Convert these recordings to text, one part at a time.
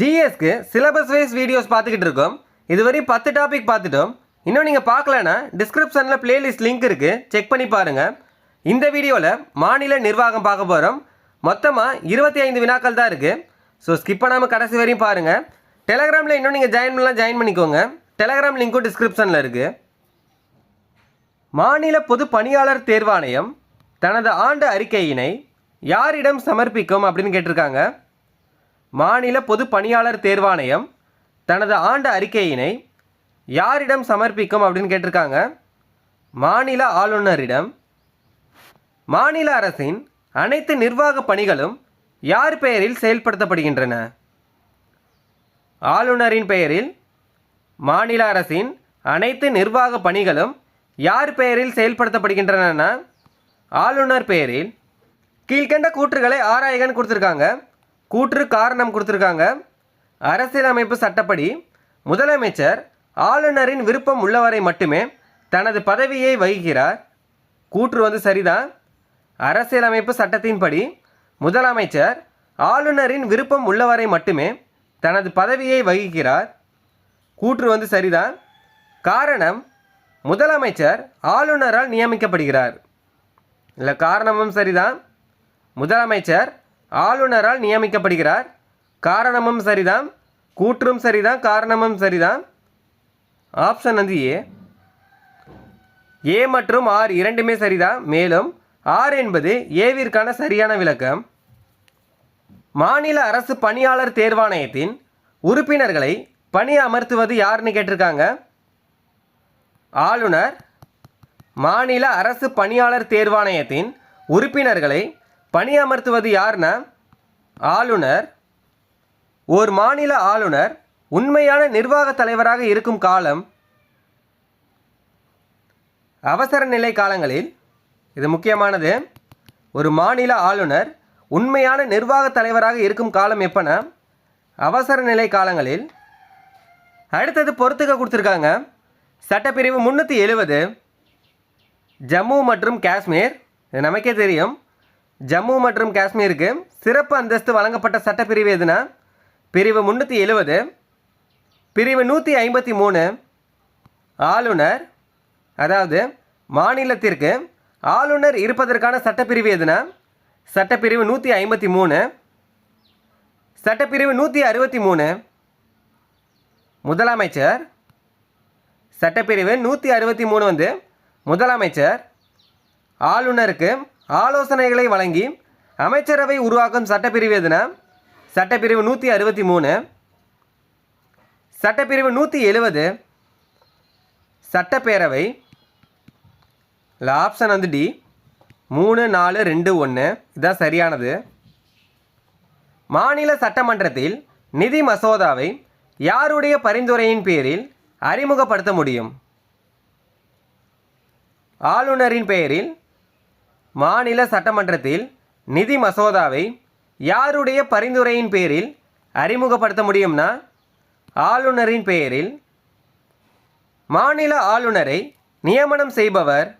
ஜிஎஸ்க்கு syllabus wise videos பார்த்துக்கிட்டு இருக்கோம். இதுவரையும் பத்து டாபிக் பார்த்துட்டோம். இன்னும் நீங்கள் பார்க்கலனா டிஸ்கிரிப்ஷனில் பிளேலிஸ்ட் லிங்க் இருக்குது செக் பண்ணி பாருங்கள் இந்த வீடியோவில் மாநில நிர்வாகம் பார்க்க போகிறோம் மொத்தமாக இருபத்தி ஐந்து வினாக்கள் தான் இருக்குது ஸோ ஸ்கிப் பண்ணாமல் கடைசி வரையும் பாருங்கள் டெலகிராமில் இன்னும் நீங்கள் ஜாயின் பண்ணலாம் ஜாயின் பண்ணிக்கோங்க. டெலகிராம் லிங்க்கும் டிஸ்கிரிப்ஷனில் இருக்குது மாநில பொது பணியாளர் தேர்வாணையம் தனது ஆண்டு அறிக்கையினை யாரிடம் சமர்ப்பிக்கும் அப்படின்னு கேட்டிருக்காங்க. மாநில பொது பணியாளர் தேர்வாணையம் தனது ஆண்டு அறிக்கையினை யாரிடம் சமர்ப்பிக்கும் அப்படின்னு கேட்டிருக்காங்க. மாநில ஆளுநரிடம் மாநில அரசின் அனைத்து நிர்வாக பணிகளும் யார் பெயரில் செயல்படுத்தப்படுகின்றன? ஆளுநரின் பெயரில் மாநில அரசின் அனைத்து நிர்வாக பணிகளும் யார் பெயரில் செயல்படுத்தப்படுகின்றன? ஆளுநர் பெயரில் கீழ்கண்ட கூற்றுகளை ஆராயகன் கொடுத்துருக்காங்க. கூற்று காரணம் கொடுத்துருக்காங்க. அரசியலமைப்பு சட்டப்படி முதலமைச்சர் ஆளுநரின் விருப்பம் உள்ளவரை மட்டுமே தனது பதவியை வகிக்கிறார். கூற்று வந்து சரிதான். அரசியலமைப்பு சட்டத்தின்படி முதலமைச்சர் ஆளுநரின் விருப்பம் உள்ளவரை மட்டுமே தனது பதவியை வகிக்கிறார். கூற்று வந்து சரிதான். காரணம் முதலமைச்சர் ஆளுநரால் நியமிக்கப்படுகிறார். இல்லை காரணமும் சரிதான். முதலமைச்சர் ஆளுநரால் நியமிக்கப்படுகிறார். காரணமும் சரிதான். கூற்றும் சரிதான். காரணமும் சரிதான். ஆப்ஷன் வந்து ஏ. ஏ மற்றும் ஆர் இரண்டுமே சரிதான். மேலும் ஆர் என்பது ஏவிற்கான சரியான விளக்கம். மாநில அரசு பணியாளர் தேர்வாணையத்தின் உறுப்பினர்களை பணி அமர்த்துவது யாருன்னு கேட்டிருக்காங்க. ஆளுநர் மாநில அரசு பணியாளர் தேர்வாணையத்தின் உறுப்பினர்களை பணியமர்த்துவது யார்னா ஆளுநர். ஒரு மாநில ஆளுநர் உண்மையான நிர்வாக தலைவராக இருக்கும் காலம் அவசர நிலை காலங்களில் இது முக்கியமானது ஒரு மாநில ஆளுநர் உண்மையான நிர்வாக தலைவராக இருக்கும் காலம் எப்போனா அவசர நிலை காலங்களில். அடுத்தது பொறுத்துக்க கொடுத்துருக்காங்க சட்டப்பிரிவு முந்நூற்றி எழுபது ஜம்மு மற்றும் காஷ்மீர் இது நமக்கே தெரியும். ஜம்மு மற்றும் காஷ்மீருக்கு சிறப்பு அந்தஸ்து வழங்கப்பட்ட சட்டப்பிரிவு எதுனா? பிரிவு முந்நூற்றி எழுபது பிரிவு நூற்றி ஐம்பத்தி மூணு ஆளுநர் அதாவது மாநிலத்திற்கு ஆளுநர் இருப்பதற்கான சட்டப்பிரிவு எதுனா? சட்டப்பிரிவு நூற்றி ஐம்பத்தி மூணு சட்டப்பிரிவு நூற்றி அறுபத்தி மூணு முதலமைச்சர் சட்டப்பிரிவு நூற்றி அறுபத்தி மூணு வந்து முதலமைச்சர் ஆளுநருக்கு ஆலோசனைகளை வழங்கி அமைச்சரவை உருவாக்கும் சட்டப்பிரிவு எதுனா? சட்டப்பிரிவு நூற்றி அறுபத்தி மூணு. சட்டப்பிரிவு நூற்றி எழுபது. சட்டப்பேரவை. இல்லை ஆப்ஷன் வந்து டி. மூணு நாலு ரெண்டு ஒன்று இதுதான் சரியானது. மாநில சட்டமன்றத்தில் நிதி மசோதாவை யாருடைய பரிந்துரையின் பேரில் அறிமுகப்படுத்த முடியும்? ஆளுநரின் பெயரில் மாநில சட்டமன்றத்தில் நிதி மசோதாவை யாருடைய பரிந்துரையின் பேரில் அறிமுகப்படுத்த முடியும்னா ஆளுநரின் பெயரில் மாநில ஆளுநரை நியமனம் செய்பவர்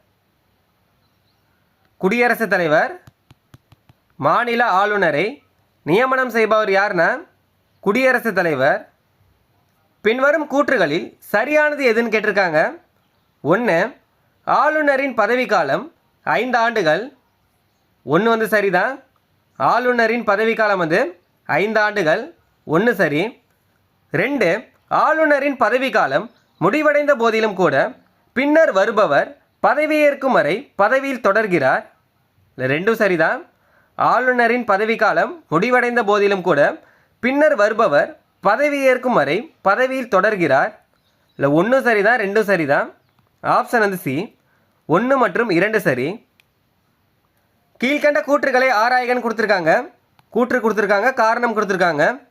குடியரசுத் தலைவர் மாநில ஆளுநரை நியமனம் செய்பவர் யார்னா குடியரசுத் தலைவர். பின்வரும் கூற்றுகளில் சரியானது எதுன்னு கேட்டிருக்காங்க. ஒன்று ஆளுநரின் பதவிக்காலம் ஐந்து ஆண்டுகள். ஒன்று வந்து சரிதான் ஆளுநரின் பதவிக்காலம் வந்து ஐந்து ஆண்டுகள். ஒன்று சரி. ரெண்டு ஆளுநரின் பதவிக்காலம் முடிவடைந்த போதிலும் கூட பின்னர் வருபவர் பதவியேற்கும் வரை பதவியில் தொடர்கிறார். ரெண்டும் சரிதான் ஆளுநரின் பதவிக்காலம் முடிவடைந்த போதிலும் கூட பின்னர் வருபவர் பதவியேற்கும் வரை பதவியில் தொடர்கிறார். இல்லை ஒன்றும் சரிதான் ரெண்டும் சரிதான் ஆப்ஷன் வந்து சி. ஒன்று மற்றும் இரண்டு சரி. கீழ்கண்ட கூற்றுகளை ஆராய்கன்னு கொடுத்துருக்காங்க. கூற்று கொடுத்துருக்காங்க காரணம் கொடுத்துருக்காங்க.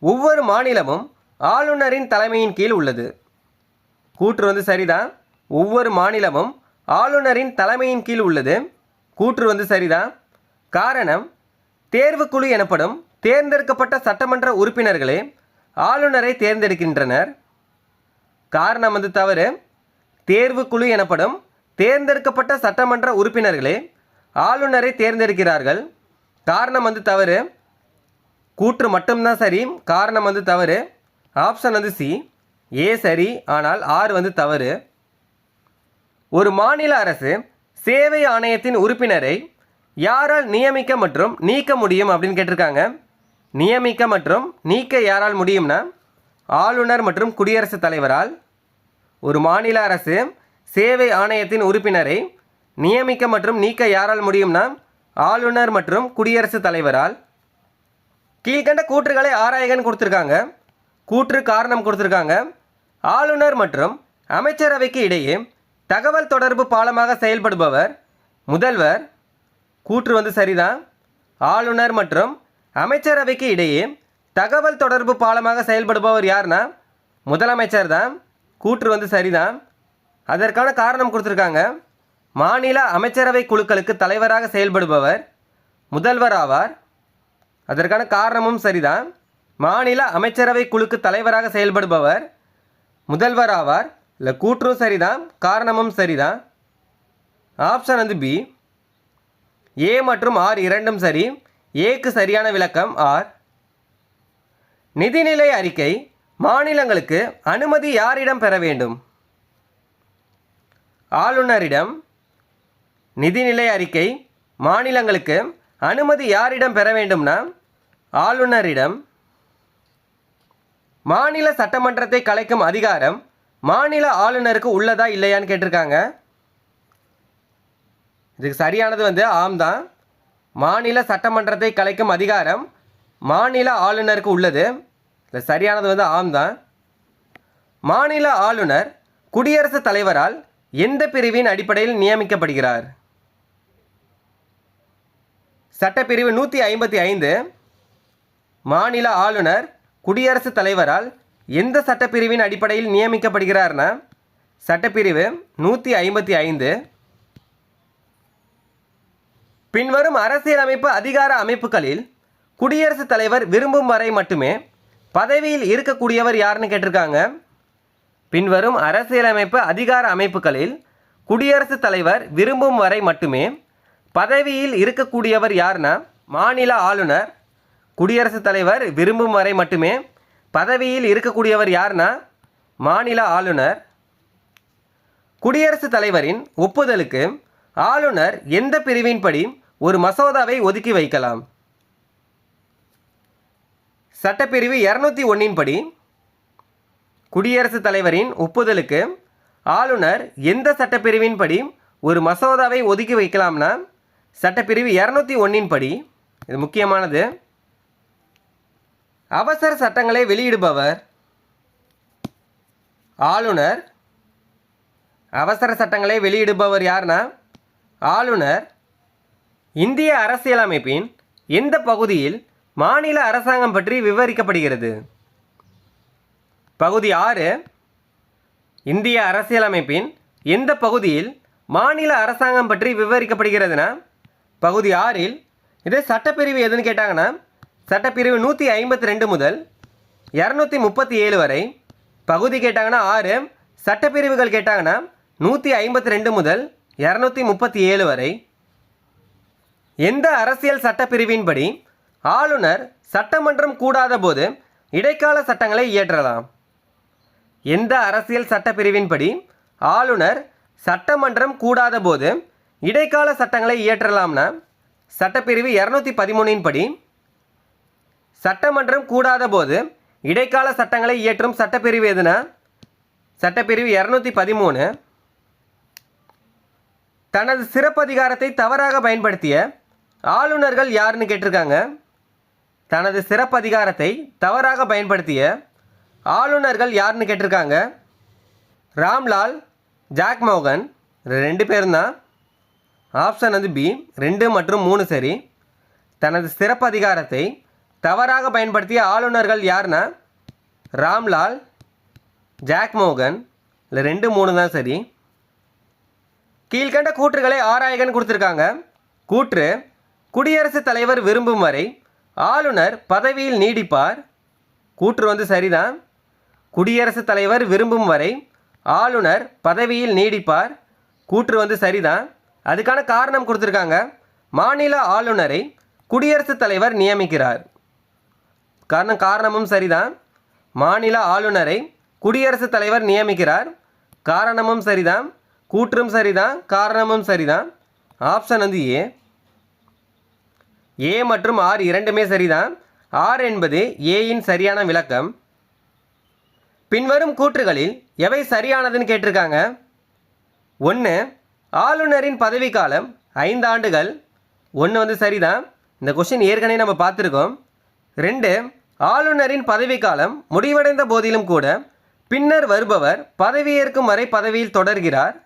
ஒவ்வொரு மாநிலமும் ஆளுநரின் தலைமையின் கீழ் உள்ளது. கூற்று வந்து சரிதான். ஒவ்வொரு மாநிலமும் ஆளுநரின் தலைமையின் கீழ் உள்ளது. கூற்று வந்து சரிதான். காரணம் தேர்வுக்குழு எனப்படும் தேர்ந்தெடுக்கப்பட்ட சட்டமன்ற உறுப்பினர்களே ஆளுநரை தேர்ந்தெடுக்கின்றனர். காரணம் வந்து தவறு. தேர்வுக்குழு எனப்படும் தேர்ந்தெடுக்கப்பட்ட சட்டமன்ற உறுப்பினர்களே ஆளுநரை தேர்ந்தெடுக்கிறார்கள். காரணம் வந்து தவறு. கூற்று மட்டும்தான் சரி. காரணம் வந்து தவறு. ஆப்ஷன் வந்து சி. ஏ சரி. ஆனால் ஆறு வந்து தவறு. ஒரு மாநில அரசு சேவை ஆணையத்தின் உறுப்பினரை யாரால் நியமிக்க மற்றும் நீக்க முடியும் அப்படின்னு கேட்டிருக்காங்க. நியமிக்க மற்றும் நீக்க யாரால் முடியும்னா ஆளுநர் மற்றும் குடியரசுத் தலைவரால் ஒரு மாநில அரசு சேவை ஆணையத்தின் உறுப்பினரை நியமிக்க மற்றும் நீக்க யாரால் முடியும்னா ஆளுநர் மற்றும் குடியரசுத் தலைவரால். கீழ்கண்ட கூற்றுகளை ஆராயகன் கொடுத்துருக்காங்க. கூற்று காரணம் கொடுத்துருக்காங்க. ஆளுநர் மற்றும் அமைச்சரவைக்கு இடையே தகவல் தொடர்பு பாலமாக செயல்படுபவர் முதல்வர். கூற்று வந்து சரிதான். ஆளுநர் மற்றும் அமைச்சரவைக்கு இடையே தகவல் தொடர்பு பாலமாக செயல்படுபவர் யார்னா முதலமைச்சர் தான் கூற்று வந்து சரிதான். அதற்கான காரணம் கொடுத்துருக்காங்க. மாநில அமைச்சரவை குழுக்களுக்கு தலைவராக செயல்படுபவர் முதல்வர் ஆவார். அதற்கான காரணமும் சரிதான். மாநில அமைச்சரவை குழுக்கு தலைவராக செயல்படுபவர் முதல்வர் ஆவார். இல்லை கூற்றும் சரிதான் காரணமும் சரிதான். ஆப்ஷன் வந்து பி. ஏ மற்றும் ஆர் இரண்டும் சரி. ஏக்கு சரியான விளக்கம் ஆர். நிதிநிலை அறிக்கை மாநிலங்களுக்கு அனுமதி யாரிடம் பெற வேண்டும்? ஆளுநரிடம். நிதிநிலை அறிக்கை. மாநிலங்களுக்கு அனுமதி யாரிடம் பெற வேண்டும்னா ஆளுநரிடம். மாநில சட்டமன்றத்தை கலைக்கும் அதிகாரம் மாநில ஆளுநருக்கு உள்ளதா இல்லையான்னு கேட்டிருக்காங்க. இதுக்கு சரியானது வந்து ஆம் தான். மாநில சட்டமன்றத்தை கலைக்கும் அதிகாரம் மாநில ஆளுநருக்கு உள்ளது. இல்லை சரியானது வந்து ஆம் தான். மாநில ஆளுநர் குடியரசுத் தலைவரால் எந்த பிரிவின் அடிப்படையில் நியமிக்கப்படுகிறார்? சட்டப்பிரிவு நூற்றி ஐம்பத்தி ஐந்து. மாநில ஆளுநர் குடியரசுத் தலைவரால் எந்த சட்டப்பிரிவின் அடிப்படையில் நியமிக்கப்படுகிறார்னா? சட்டப்பிரிவு நூற்றி ஐம்பத்தி ஐந்து. பின்வரும் அரசியலமைப்பு அதிகார அமைப்புகளில் குடியரசுத் தலைவர் விரும்பும் வரை மட்டுமே பதவியில் இருக்கக்கூடியவர் யாருன்னு கேட்டிருக்காங்க. பின்வரும் அரசியலமைப்பு அதிகார அமைப்புகளில் குடியரசுத் தலைவர் விரும்பும் வரை மட்டுமே பதவியில் இருக்கக்கூடியவர் யாருன்னா மாநில ஆளுநர் குடியரசுத் தலைவர் விரும்பும் வரை மட்டுமே பதவியில் இருக்கக்கூடியவர் யாருன்னா மாநில ஆளுநர். குடியரசுத் தலைவரின் ஒப்புதலுக்கு ஆளுநர் எந்த பிரிவின்படி ஒரு மசோதாவை ஒதுக்கி வைக்கலாம்? சட்டப்பிரிவு இரநூத்தி ஒன்றின் படி குடியரசுத் தலைவரின் ஒப்புதலுக்கு ஆளுநர் எந்த சட்டப்பிரிவின் படி ஒரு மசோதாவை ஒதுக்கி வைக்கலாம்னா சட்டப்பிரிவு இரநூத்தி ஒன்றின் படி இது முக்கியமானது அவசர சட்டங்களை வெளியிடுபவர் ஆளுநர் அவசர சட்டங்களை வெளியிடுபவர் யார்னா ஆளுநர் இந்திய அரசியலமைப்பின் எந்த பகுதியில் மாநில அரசாங்கம் பற்றி விவரிக்கப்படுகிறது. பகுதி ஆறு இந்திய அரசியலமைப்பின் எந்த பகுதியில் மாநில அரசாங்கம் பற்றி விவரிக்கப்படுகிறதுனா பகுதி ஆறில் இது சட்டப்பிரிவு எதுன்னு கேட்டாங்கன்னா சட்டப்பிரிவு நூற்றி ஐம்பத்தி ரெண்டு முதல் இரநூத்தி முப்பத்தி ஏழு வரை பகுதி கேட்டாங்கன்னா ஆறு சட்டப்பிரிவுகள் கேட்டாங்கன்னா நூற்றி ஐம்பத்தி ரெண்டு முதல் இரநூத்தி முப்பத்தி ஏழு வரை. எந்த அரசியல் சட்டப்பிரிவின்படி ஆளுநர் சட்டமன்றம் கூடாத போது இடைக்கால சட்டங்களை இயற்றலாம். எந்த அரசியல் சட்டப்பிரிவின்படி ஆளுநர் சட்டமன்றம் கூடாத போது இடைக்கால சட்டங்களை இயற்றலாம்னா சட்டப்பிரிவு இரநூத்தி பதிமூணின் படி சட்டமன்றம் கூடாத போது இடைக்கால சட்டங்களை இயற்றும் சட்டப்பிரிவு எதுனா? சட்டப்பிரிவு இரநூத்தி பதிமூணு தனது சிறப்பதிகாரத்தை தவறாக பயன்படுத்திய ஆளுநர்கள் யாருன்னு கேட்டிருக்காங்க? தனது சிறப்பதிகாரத்தை தவறாக பயன்படுத்திய ஆளுநர்கள் யாருன்னு கேட்டிருக்காங்க? ராம்லால் ஜாக் மோகன் ரெண்டு பேரும் தான் ஆப்ஷன் வந்து பி ரெண்டு மற்றும் மூணு சரி. தனது சிறப்பதிகாரத்தை தவறாக பயன்படுத்திய ஆளுநர்கள் யாருன்னா? ராம்லால் ஜாக் மோகன் இல்லை ரெண்டு மூணு தான் சரி. கீழ்கண்ட கூற்றுகளை ஆராயகன் கொடுத்துருக்காங்க. கூற்று குடியரசுத் தலைவர் விரும்பும் வரை ஆளுநர் பதவியில் நீடிப்பார். கூற்று வந்து சரிதான். குடியரசுத் தலைவர் விரும்பும் வரை ஆளுநர் பதவியில் நீடிப்பார். கூற்று வந்து சரிதான். அதுக்கான காரணம் கொடுத்துருக்காங்க. மாநில ஆளுநரை குடியரசுத் தலைவர் நியமிக்கிறார். காரணம் காரணமும் சரிதான். மாநில ஆளுநரை குடியரசுத் தலைவர் நியமிக்கிறார். காரணமும் சரிதான். கூற்றும் சரிதான். காரணமும் சரிதான். ஆப்ஷன் வந்து ஏ. ஏ மற்றும் ஆர் இரண்டுமே சரிதான். ஆர் என்பது ஏயின் சரியான விளக்கம். பின்வரும் கூற்றுகளில் எவை சரியானதுன்னு கேட்டிருக்காங்க. ஒன்று ஆளுநரின் பதவிக்காலம் ஐந்து ஆண்டுகள். ஒன்று வந்து சரிதான். இந்த கொஷின் ஏற்கனவே நம்ம பார்த்துருக்கோம். ரெண்டு ஆளுநரின் பதவிக்காலம் முடிவடைந்த போதிலும் கூட பின்னர் வருபவர் பதவியேற்கும் வரை பதவியில் தொடர்கிறார்.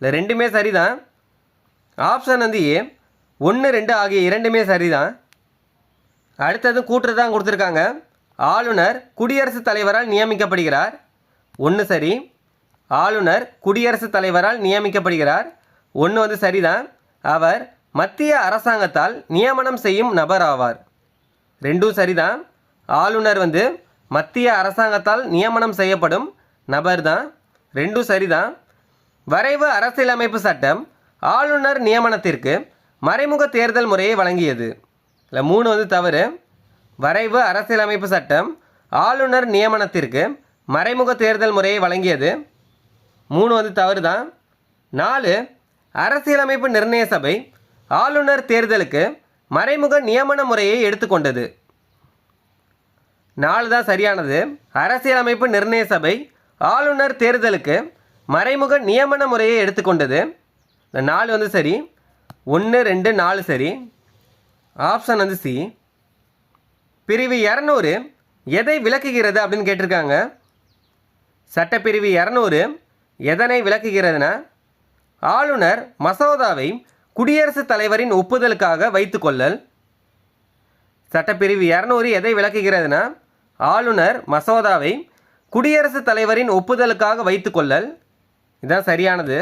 இல்லை ரெண்டுமே சரிதான். ஆப்ஷன் வந்து ஏ ஒன்று ரெண்டு ஆகிய இரண்டுமே சரிதான். அடுத்தது கூற்று தான் கொடுத்துருக்காங்க. ஆளுநர் குடியரசுத் தலைவரால் நியமிக்கப்படுகிறார். ஒன்று சரி. ஆளுநர் குடியரசுத் தலைவரால் நியமிக்கப்படுகிறார். ஒன்று வந்து சரிதான். அவர் மத்திய அரசாங்கத்தால் நியமனம் செய்யும் நபர் ஆவார். ரெண்டும் சரிதான். ஆளுநர் வந்து மத்திய அரசாங்கத்தால் நியமனம் செய்யப்படும் நபர் தான் ரெண்டும் சரிதான். வரைவு அரசியலமைப்பு சட்டம் ஆளுநர் நியமனத்திற்கு மறைமுக தேர்தல் முறையை வழங்கியது. இல்லை மூணு வந்து தவறு. வரைவு அரசியலமைப்பு சட்டம் ஆளுநர் நியமனத்திற்கு மறைமுக தேர்தல் முறையை வழங்கியது. மூணு வந்து தவறு தான் நாலு அரசியலமைப்பு நிர்ணய சபை ஆளுநர் தேர்தலுக்கு மறைமுக நியமன முறையை எடுத்துக்கொண்டது. நாலு தான் சரியானது. அரசியலமைப்பு நிர்ணய சபை ஆளுநர் தேர்தலுக்கு மறைமுக நியமன முறையை எடுத்துக்கொண்டது. இந்த நாலு வந்து சரி. ஒன்று ரெண்டு நாலு சரி. ஆப்ஷன் வந்து சி பிரிவு இரநூறு எதை விளக்குகிறது அப்படின்னு கேட்டிருக்காங்க. சட்டப்பிரிவு இரநூறு எதனை விளக்குகிறதுனா ஆளுநர் மசோதாவை குடியரசுத் தலைவரின் ஒப்புதலுக்காக வைத்துக்கொள்ளல் சட்டப்பிரிவு இரநூறு எதை விளக்குகிறதுனா ஆளுநர் மசோதாவை குடியரசுத் தலைவரின் ஒப்புதலுக்காக வைத்துக்கொள்ளல் இதுதான் சரியானது.